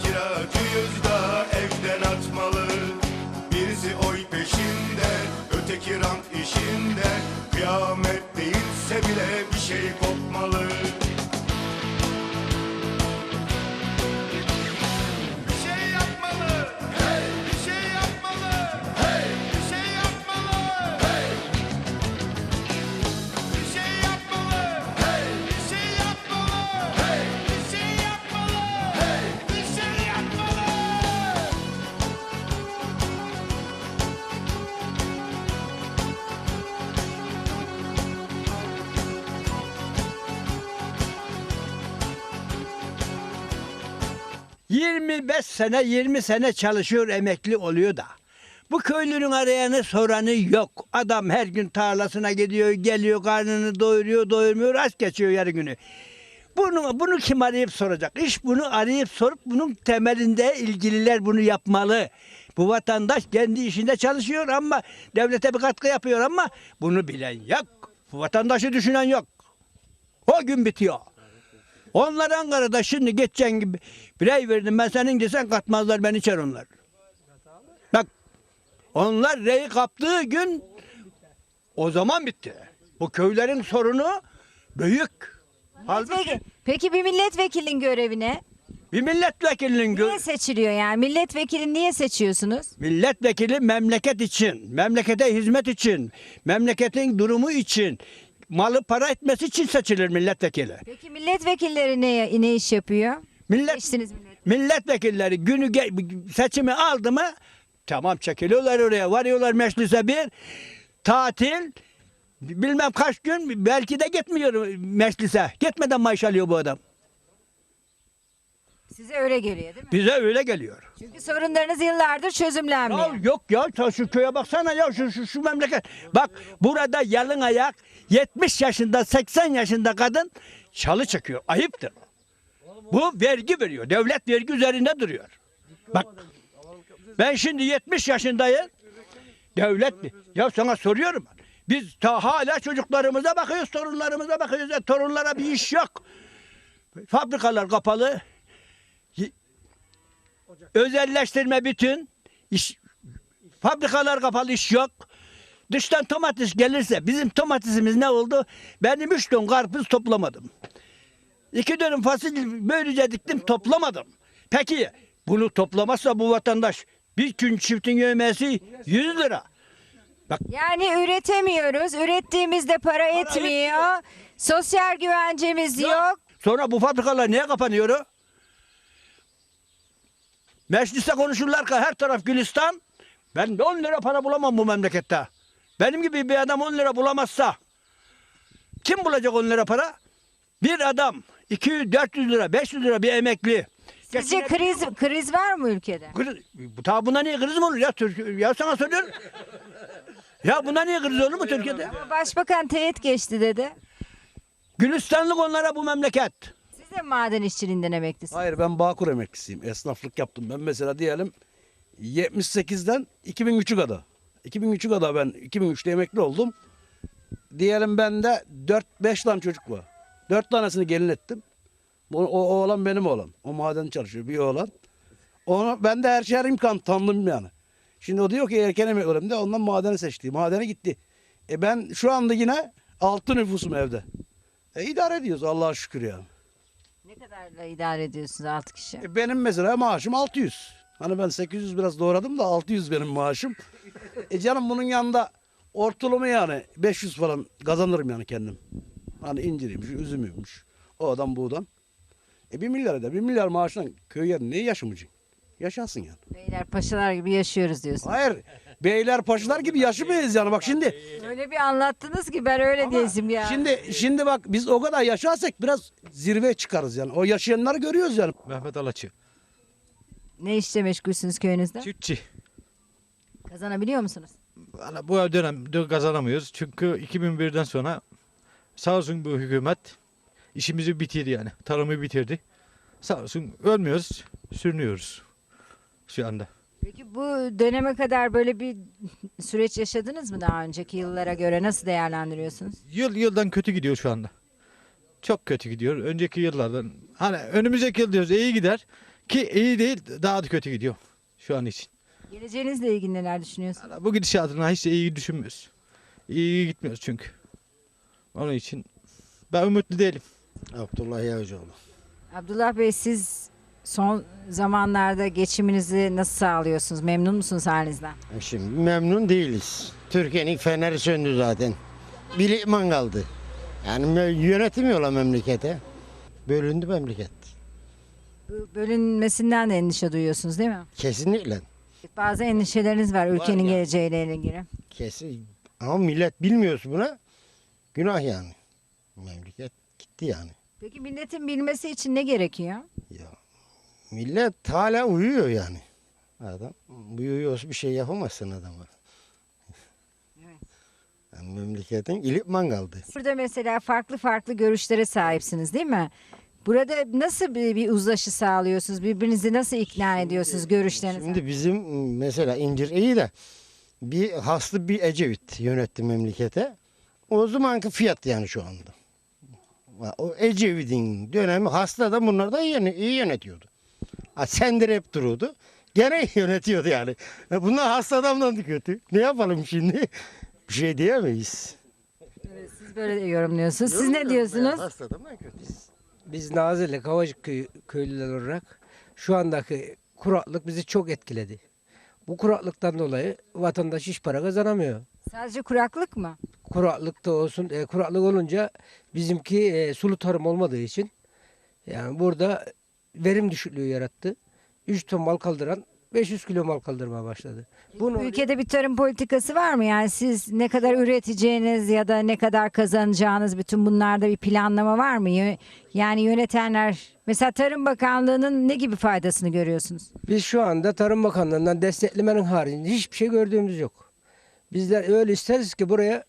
Biz ise kiracıyız da evden atmalı. Birisi oy peşinde öteki rant işinde. Kıyamet değilse bile bir şey kopmalı 25 sene 20 sene çalışıyor emekli oluyor da. Bu köylünün arayanı soranı yok. Adam her gün tarlasına gidiyor, geliyor, karnını doyuruyor, doyurmuyor, aç geçiyor yarı günü. Bunu, bunu kim arayıp soracak? İş bunu arayıp sorup bunun temelinde ilgililer bunu yapmalı. Bu vatandaş kendi işinde çalışıyor ama devlete bir katkı yapıyor ama bunu bilen yok. Bu vatandaşı düşünen yok. O gün bitiyor. Onlar Ankara'da şimdi geçen gibi birey verdim ben senin desen katmazlar ben içer onlar. Bak onlar reyi kaptığı gün o zaman bitti. Bu köylerin sorunu büyük. Halbuki Peki, peki bir milletvekilinin görevi ne? bir milletvekilinin gö- Niye seçiliyor yani? Milletvekilini niye seçiyorsunuz? milletvekili memleket için, memlekete hizmet için, memleketin durumu için, malı para etmesi için seçilir milletvekili. Peki milletvekilleri ne, ne iş yapıyor? Millet Seçtiniz millet. milletvekilleri günü ge- seçimi aldı mı tamam çekiliyorlar oraya varıyorlar meclise bir tatil bilmem kaç gün belki de gitmiyor meclise. Gitmeden maaş alıyor bu adam. Size öyle geliyor değil mi? Bize öyle geliyor. Çünkü sorunlarınız yıllardır çözümlenmiyor. Ya yok ya ta şu köye baksana ya şu, şu, şu memleket. Bak burada yalın ayak 70 yaşında 80 yaşında kadın çalı çekiyor. Ayıptır. Bu vergi veriyor. Devlet vergi üzerinde duruyor. Bak ben şimdi 70 yaşındayım. Devlet ya sana soruyorum. Biz ta hala çocuklarımıza bakıyoruz, torunlarımıza bakıyoruz. Ya, torunlara bir iş yok. Fabrikalar kapalı. Özelleştirme bütün. İş, fabrikalar kapalı iş yok. Dıştan domates gelirse bizim domatesimiz ne oldu? Benim üç ton karpuz toplamadım. İki dönüm fasulye böylece diktim toplamadım. Peki bunu toplamazsa bu vatandaş bir gün çiftin yövmesi 100 lira. Yani üretemiyoruz. Ürettiğimizde para etmiyor. Sosyal güvencemiz yok. Sonra bu fabrikalar niye kapanıyor? Mecliste konuşurlar ki her taraf Gülistan. Ben 10 lira para bulamam bu memlekette. Benim gibi bir adam 10 lira bulamazsa kim bulacak 10 lira para? Bir adam 200, 400 lira, 500 lira bir emekli. Sizce Geçinebiliyor kriz kriz var mı ülkede? Kriz, bu ta buna niye kriz mi olur ya? Türk, ya sana soruyorum. ya buna niye kriz olur mu Türkiye'de? Ama Başbakan teyit geçti dedi. Gülistanlık onlara bu memleket. Siz de maden işçiliğinden emeklisiniz. Hayır ben Bağkur emeklisiyim. Esnaflık yaptım. Ben mesela diyelim 78'den 2003'ü kadar. 2003'ü kadar ben 2003'te emekli oldum. Diyelim bende 4-5 tane çocuk var. 4 tanesini gelin ettim. O, o oğlan benim oğlan. O maden çalışıyor bir oğlan. Onu, ben de her şey her imkan tanıdım yani. Şimdi o diyor ki erken emekli olayım de ondan madeni seçti. Madene gitti. E ben şu anda yine 6 nüfusum evde. E idare ediyoruz Allah'a şükür yani. Ne kadarla idare ediyorsunuz 6 kişi? E, Benim mesela maaşım 600. Hani ben 800 biraz doğradım da 600 benim maaşım. E canım bunun yanında ortalama yani 500 falan kazanırım yani kendim. Hani inciriymiş, üzümüymüş. O adam bu adam. E 1 milyar eder. 1 milyar maaştan köy yerinde niye yaşamayacaksın? Yaşasın yani. Beyler paşalar gibi yaşıyoruz diyorsunuz. Hayır. Beyler paşalar gibi yaşamayız yani. Bak şimdi. Öyle bir anlattınız ki ben öyle diyesim ya. Şimdi şimdi bak biz o kadar yaşarsak biraz zirveye çıkarız yani. O yaşayanları görüyoruz yani. Mehmet Alaçı. Ne işle meşgulsünüz köyünüzde? Çiftçi. Kazanabiliyor musunuz? Valla bu dönemde kazanamıyoruz. Çünkü 2001'den sonra sağ olsun bu hükümet işimizi bitirdi yani. Tarımı bitirdi. Sağ olsun ölmüyoruz, sürünüyoruz şu anda. Peki bu döneme kadar böyle bir süreç yaşadınız mı daha önceki yıllara göre? Nasıl değerlendiriyorsunuz? Yıl yıldan kötü gidiyor şu anda. Çok kötü gidiyor. Önceki yıllardan hani önümüzdeki yıl diyoruz iyi gider ki iyi değil daha da kötü gidiyor şu an için. Geleceğinizle ilgili neler düşünüyorsunuz? Bu gidişatına hiç de iyi düşünmüyoruz. İyi gitmiyoruz çünkü. Onun için ben ümitli değilim. Abdullah Yavuzoğlu. Abdullah Bey siz son zamanlarda geçiminizi nasıl sağlıyorsunuz? Memnun musunuz halinizden? Şimdi memnun değiliz. Türkiye'nin feneri söndü zaten. Bir liman kaldı. Yani yönetemiyorlar memlekete. Bölündü memleket. Bölünmesinden de endişe duyuyorsunuz değil mi? Kesinlikle. Bazı endişeleriniz var ülkenin ya. geleceğiyle ilgili. Kesin. Ama millet bilmiyorsa buna günah yani. Memleket gitti yani. Peki milletin bilmesi için ne gerekiyor? Ya millet hala uyuyor yani. Adam uyuyorsa bir şey yapamazsın adama. Yani memleketin ilipman kaldı. Burada mesela farklı farklı görüşlere sahipsiniz değil mi? Burada nasıl bir, bir uzlaşı sağlıyorsunuz? Birbirinizi nasıl ikna ediyorsunuz görüşlerinize? Şimdi bizim mesela incir iyi de bir haslı bir Ecevit yönetti memlekete. O zamanki fiyat yani şu anda. O Ecevit'in dönemi hasta da bunlar da iyi, iyi yönetiyordu. Ha, sendir hep duruyordu. Gene iyi yönetiyordu yani. Bunlar hasta adamdan da kötü. Ne yapalım şimdi? Bir şey diyemeyiz. Siz böyle yorumluyorsunuz. Siz ne diyorsunuz? Hasta adamdan kötü. Biz Nazilli Kavacık köy, köylüler olarak şu andaki kuraklık bizi çok etkiledi. Bu kuraklıktan dolayı vatandaş hiç para kazanamıyor. Sadece kuraklık mı? Kuraklıkta olsun, e, kuraklık olunca bizimki e, sulu tarım olmadığı için yani burada verim düşüklüğü yarattı. 3 ton mal kaldıran 500 kilo mal kaldırmaya başladı. Bunu Ülkede bir tarım politikası var mı? Yani siz ne kadar üreteceğiniz ya da ne kadar kazanacağınız bütün bunlarda bir planlama var mı? Yani yönetenler mesela Tarım Bakanlığı'nın ne gibi faydasını görüyorsunuz? Biz şu anda Tarım Bakanlığı'ndan desteklemenin haricinde hiçbir şey gördüğümüz yok. Bizler öyle isteriz ki buraya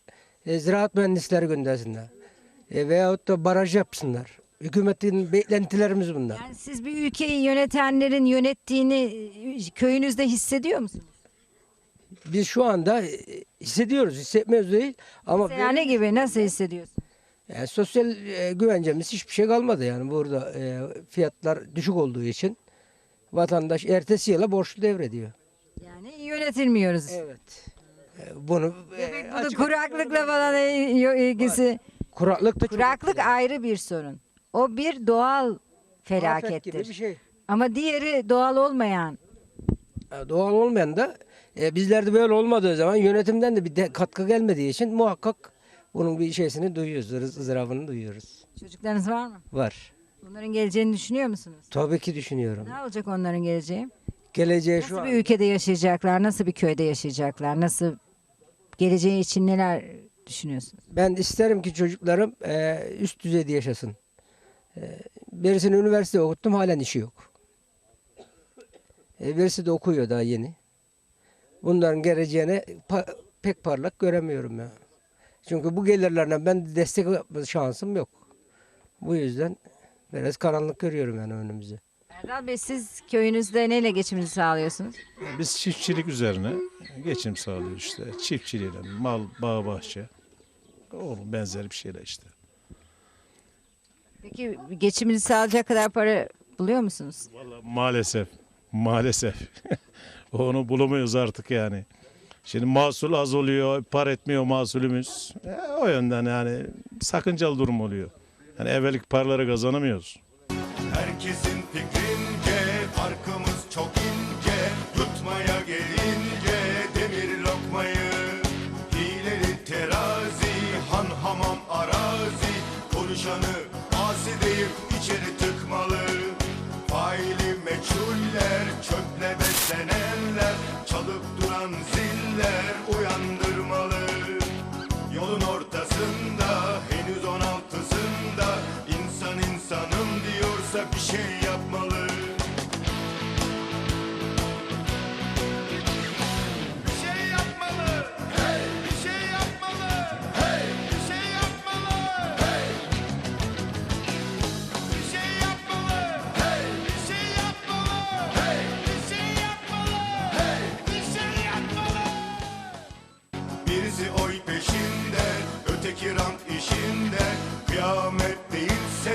e, ziraat mühendisleri göndersinler. E, veyahut da baraj yapsınlar. Hükümetin beklentilerimiz bunlar. Yani siz bir ülkeyi yönetenlerin yönettiğini e, köyünüzde hissediyor musunuz? Biz şu anda e, hissediyoruz, hissetmiyoruz değil. Ama Mesela ne gibi? Nasıl hissediyorsunuz? yani sosyal e, güvencemiz hiçbir şey kalmadı yani burada e, fiyatlar düşük olduğu için vatandaş ertesi yıla borçlu devrediyor. Yani yönetilmiyoruz. Evet. E, bunu e, Peki bu da açık- kuraklıkla falan il- ilgisi. kuraklık da çok Kuraklık ayrı bir sorun. O bir doğal Afet felakettir. gibi bir şey. Ama diğeri doğal olmayan. E, Doğal olmayan da e, bizlerde böyle olmadığı zaman yönetimden de bir de katkı gelmediği için muhakkak bunun bir şeysini duyuyoruz, ız- ızdırabını duyuyoruz. Çocuklarınız var mı? Var. Bunların geleceğini düşünüyor musunuz? Tabii ki düşünüyorum. Ne olacak onların geleceği? Geleceğe şu Nasıl an bir ülkede yaşayacaklar? Nasıl bir köyde yaşayacaklar? Nasıl geleceği için neler düşünüyorsunuz? ben isterim ki çocuklarım e, üst düzeyde yaşasın. E, birisini üniversite okuttum halen işi yok. E, birisi de okuyor daha yeni. Bunların geleceğine pa- pek parlak göremiyorum ya. Çünkü bu gelirlerden ben destek yapma şansım yok. Bu yüzden biraz karanlık görüyorum yani önümüzü. Erdal Bey siz köyünüzde neyle geçiminizi sağlıyorsunuz? Biz çiftçilik üzerine geçim sağlıyoruz işte. Çiftçiliğiyle, mal, bağ, bahçe. Oğlum benzer bir şeyler işte. Peki geçiminizi sağlayacak kadar para buluyor musunuz? Vallahi maalesef, maalesef. Onu bulamıyoruz artık yani. Şimdi mahsul az oluyor, par etmiyor mahsulümüz. E, o yönden yani sakıncalı durum oluyor. Yani evvelik paraları kazanamıyoruz. Herkesin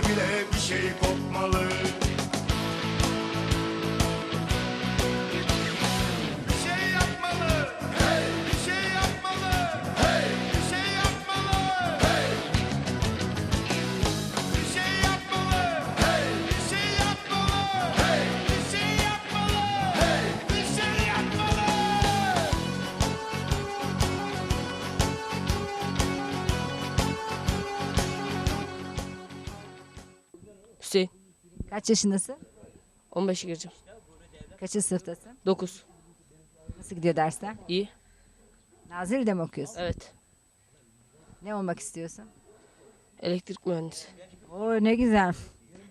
bile bir şey kopmalı. Kaç yaşındasın? 15 gireceğim. Kaçıncı sınıftasın? 9. Nasıl gidiyor dersler? İyi. Nazilli'de mi okuyorsun? Evet. Ne olmak istiyorsun? Elektrik mühendisi. Oo ne güzel.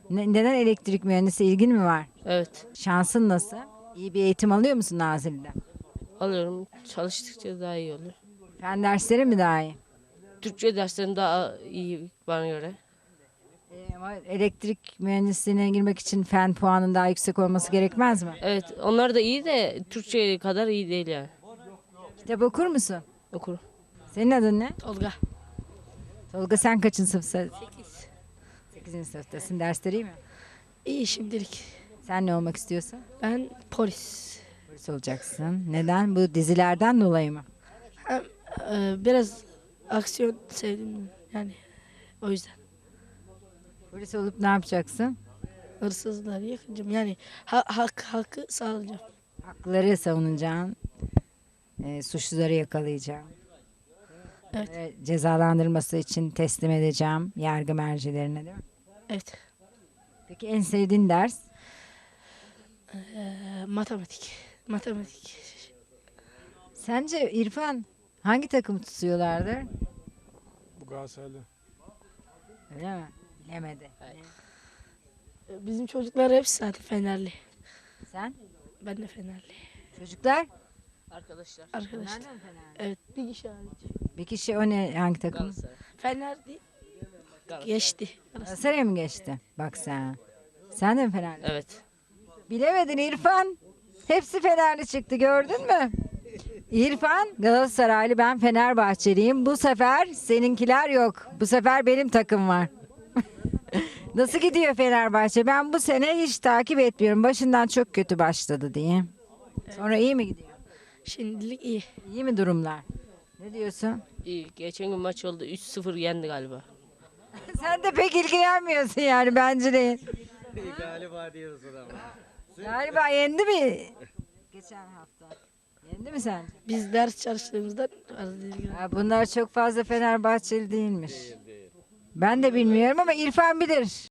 Ne- neden elektrik mühendisi ilgin mi var? Evet. Şansın nasıl? İyi bir eğitim alıyor musun Nazilli'de? Alıyorum. Çalıştıkça daha iyi oluyor. Fen dersleri mi daha iyi? Türkçe derslerim daha iyi bana göre. Ee, ama elektrik mühendisliğine girmek için fen puanın daha yüksek olması gerekmez mi? Evet. Onlar da iyi de Türkçe kadar iyi değil yani. Kitap okur musun? Okurum. Senin adın ne? Tolga. Tolga sen kaçıncı sınıftasın? 8. 8. sınıftasın. Dersleri iyi mi? İyi şimdilik. Sen ne olmak istiyorsun? Ben polis. Polis olacaksın. Neden? Bu dizilerden dolayı mı? Hem e, biraz aksiyon sevdim yani o yüzden. Polis olup ne yapacaksın? Hırsızları yakacağım yani ha, hak, hakkı sağlayacağım. Hakları savunacaksın. e, suçluları yakalayacağım. Evet. Ve cezalandırması için teslim edeceğim yargı mercilerine değil mi? Evet. Peki en sevdiğin ders? E, matematik. Matematik. Sence İrfan hangi takımı tutuyorlardır? Bu Galatasaraylı. Öyle mi? Bilemedi. E, Bizim çocuklar hepsi zaten Fenerli. Sen? Ben de Fenerli. Çocuklar? Arkadaşlar. Arkadaşlar. Evet bir kişi hariç. Bir kişi o ne hangi takım? Galatasaray. Fener değil. Geçti. Galatasaray'a mı geçti? Bak sen. Sen de mi Fenerli? Evet. Bilemedin İrfan. Hepsi Fenerli çıktı gördün mü? İrfan Galatasaraylı ben Fenerbahçeliyim. Bu sefer seninkiler yok. Bu sefer benim takım var. Nasıl gidiyor Fenerbahçe? Ben bu sene hiç takip etmiyorum. Başından çok kötü başladı diye. Sonra iyi mi gidiyor? Şimdilik iyi. İyi mi durumlar? Ne diyorsun? İyi. Geçen gün maç oldu. 3-0 yendi galiba. Sen de pek ilgilenmiyorsun yani bence de. Galiba diyoruz ama. Galiba yendi mi? Geçen hafta. Yendi mi sence? Biz ders çalıştığımızda az Ha, bunlar çok fazla Fenerbahçeli değilmiş. Ben de bilmiyorum ama İrfan bilir.